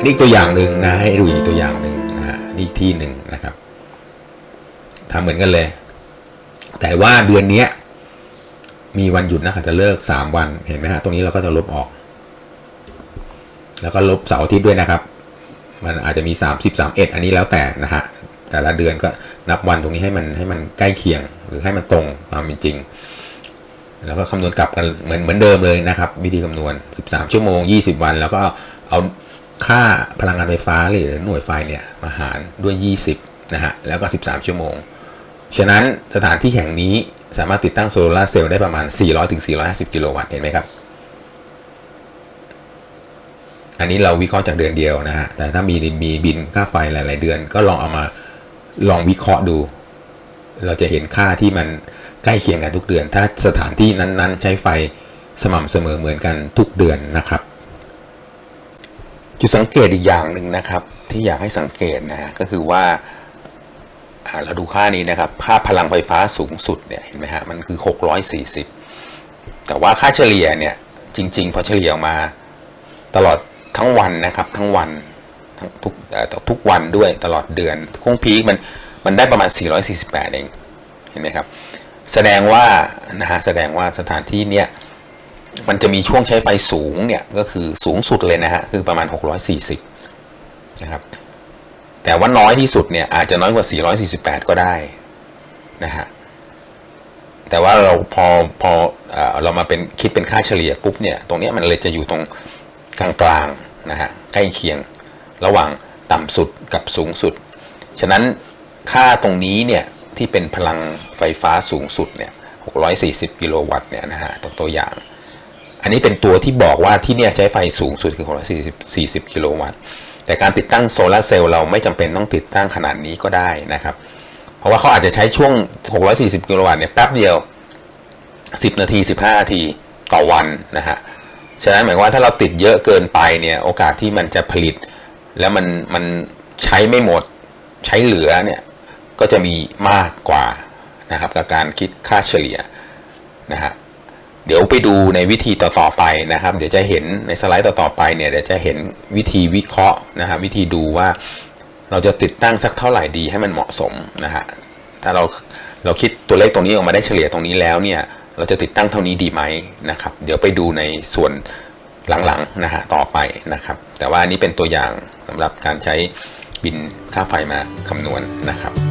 นนี้อีกตัวอย่างหนึ่งนะให้ดูอีกตัวอย่างหนึ่งนะฮะนี่ที่หนึ่งนะครับทำเหมือนกันเลย แต่ว่าเดือนเนี้ยมีวันหยุดนักขัตฤกษ์สามวันเห็นไหมฮะตรงนี้เราก็จะลบออก แล้วก็ลบเสาร์อาทิตย์ด้วยนะครับ มันอาจจะมี 30 31 อันนี้แล้วแต่นะฮะแต่ละเดือนก็นับวันตรงนี้ให้มันให้มันใกล้เคียงหรือให้มันตรงความเป็นจริง แล้วก็คำนวณกลับกันเหมือนเหมือนเดิมเลยนะครับ วิธีคำนวณ 13 ชั่วโมง 20 วัน แล้วก็เอา ค่าพลังงานไฟฟ้าหรือหน่วยไฟเนี่ยมาหารด้วย 20นะฮะแล้วก็ 13 ชั่วโมง ฉะนั้นสถานที่แห่งนี้สามารถติดตั้งโซลาร์เซลล์ได้ประมาณ 400-450 กิโลวัตต์เห็นไหมครับ อันนี้เราวิเคราะห์จากเดือนเดียวนะฮะแต่ถ้ามีมีบินค่าไฟหลาย ๆ เดือน ก็ลองเอามาลองวิเคราะห์ดู เราจะเห็นค่าที่มันใกล้เคียงกันทุกเดือน ถ้าสถานที่นั้น ๆ ใช้ไฟสม่ำเสมอเหมือนกันทุกเดือนนะครับ จุดสังเกตอีกอย่างหนึ่งนะครับ ที่อยากให้สังเกตนะฮะก็คือว่าเราดูค่านี้นะครับค่าพลังไฟฟ้าสูงสุดเนี่ยเห็นไหมฮะมันคือ 640 แต่ว่าค่าเฉลี่ยเนี่ยจริงๆ พอเฉลี่ยออกมาตลอดทั้งวันนะครับทั้งวันทั้งทุกเอ่อทุกวันด้วยตลอดเดือนคงพีคมันมันได้ประมาณ 448 เอง เห็นไหมครับ แสดงว่านะฮะแสดงว่าสถานที่เนี่ย มันจะมีช่วงใช้ไฟสูงเนี่ยก็คือสูงสุดเลยนะฮะคือประมาณ 640 นะครับ แต่ว่าน้อยที่สุดเนี่ยอาจจะน้อยกว่า 448 ก็ได้นะฮะแต่ว่าเราพอพอเออเรามาเป็นคิดเป็นค่าเฉลี่ยปุ๊บเนี่ยตรงเนี้ยมันเลยจะอยู่ตรงกลางๆนะฮะใกล้เคียงระหว่างต่ำสุดกับสูงสุด ฉะนั้นค่าตรงนี้เนี่ยที่เป็นพลังไฟฟ้าสูงสุดเนี่ย640 กิโลวัตต์เนี่ยนะฮะตัวตัวอย่าง อันนี้เป็นตัวที่บอกว่าที่เนี่ยใช้ไฟสูงสุดคือ640 40 กิโลวัตต์ แต่การติดตั้งโซลาเซลล์เราไม่จำเป็นต้องติดตั้งขนาดนี้ก็ได้นะครับ เพราะว่าเขาอาจจะใช้ช่วง 640 กิโลวัตต์เนี่ยแป๊บเดียว 10 นาที 15 นาทีต่อวันนะฮะ ฉะนั้นหมายว่าถ้าเราติดเยอะเกินไปเนี่ยโอกาสที่มันจะผลิต แล้วมันมันใช้ไม่หมดใช้เหลือเนี่ยก็จะมีมากกว่านะครับกับการคิดค่าเฉลี่ยนะฮะ เดี๋ยวไปดูในวิธีต่อๆไปนะครับ เดี๋ยวจะเห็นในสไลด์ต่อๆไปเนี่ยเดี๋ยวจะเห็นวิธีวิเคราะห์นะฮะวิธีดูว่าเราจะติดตั้งสักเท่าไหร่ดีให้มันเหมาะสมนะฮะถ้าเราเราคิดตัวเลขตรงนี้ออกมาได้เฉลี่ยตรงนี้แล้วเนี่ยเราจะติดตั้งเท่านี้ดีไหมนะครับ เดี๋ยวไปดูในส่วนหลังๆนะฮะต่อไปนะครับ แต่ว่านี้เป็นตัวอย่างสำหรับการใช้บินค่าไฟมาคำนวณนะครับ